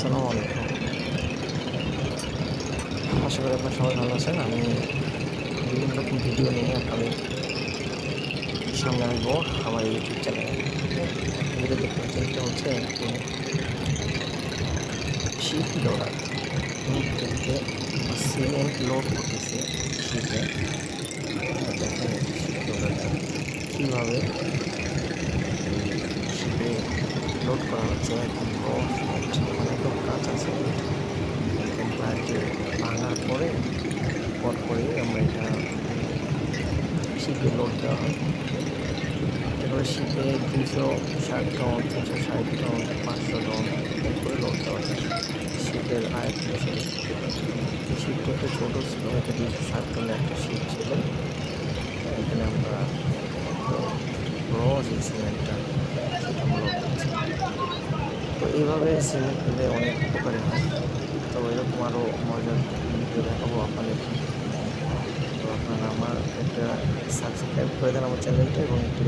আসসালামু আলাইকুম। আশা করি আপনার সবাই ভালো আছেন। আমি বিভিন্ন রকম ভিডিও নিয়ে আপনাদের সামনে আসব আমার ইউটিউব চ্যানেলে। ভিডিও দেখতে এটা হচ্ছে একটু শিপ লোডার থেকে সিমেন্ট লোড করতেছে শিপে দেখেন শিপ লোডারটা কীভাবে শিপে লোড করা হচ্ছে এখন শিপে লোড দেওয়া হয় এবার শিপে দুশো ষাট টন তিনশো ষাট টন পাঁচশো টন করে লোড দেওয়া যায় শিপের আয় শিপটা একটু ছোটো ছিল দুশো ষাট টনের একটা শিপ ছিল এখানে আমরা র যে সিমেন্টটা সেটা আমরা load দিচ্ছি তো এইভাবে সিমেন্ট পেলে অনেক উপকারী হয় তো এরকম আরও মজার দেখাবো আপনাদের তো আপনারা আমার একটা সাবস্ক্রাইব করে দেন আমার চ্যানেলটা এবং একটি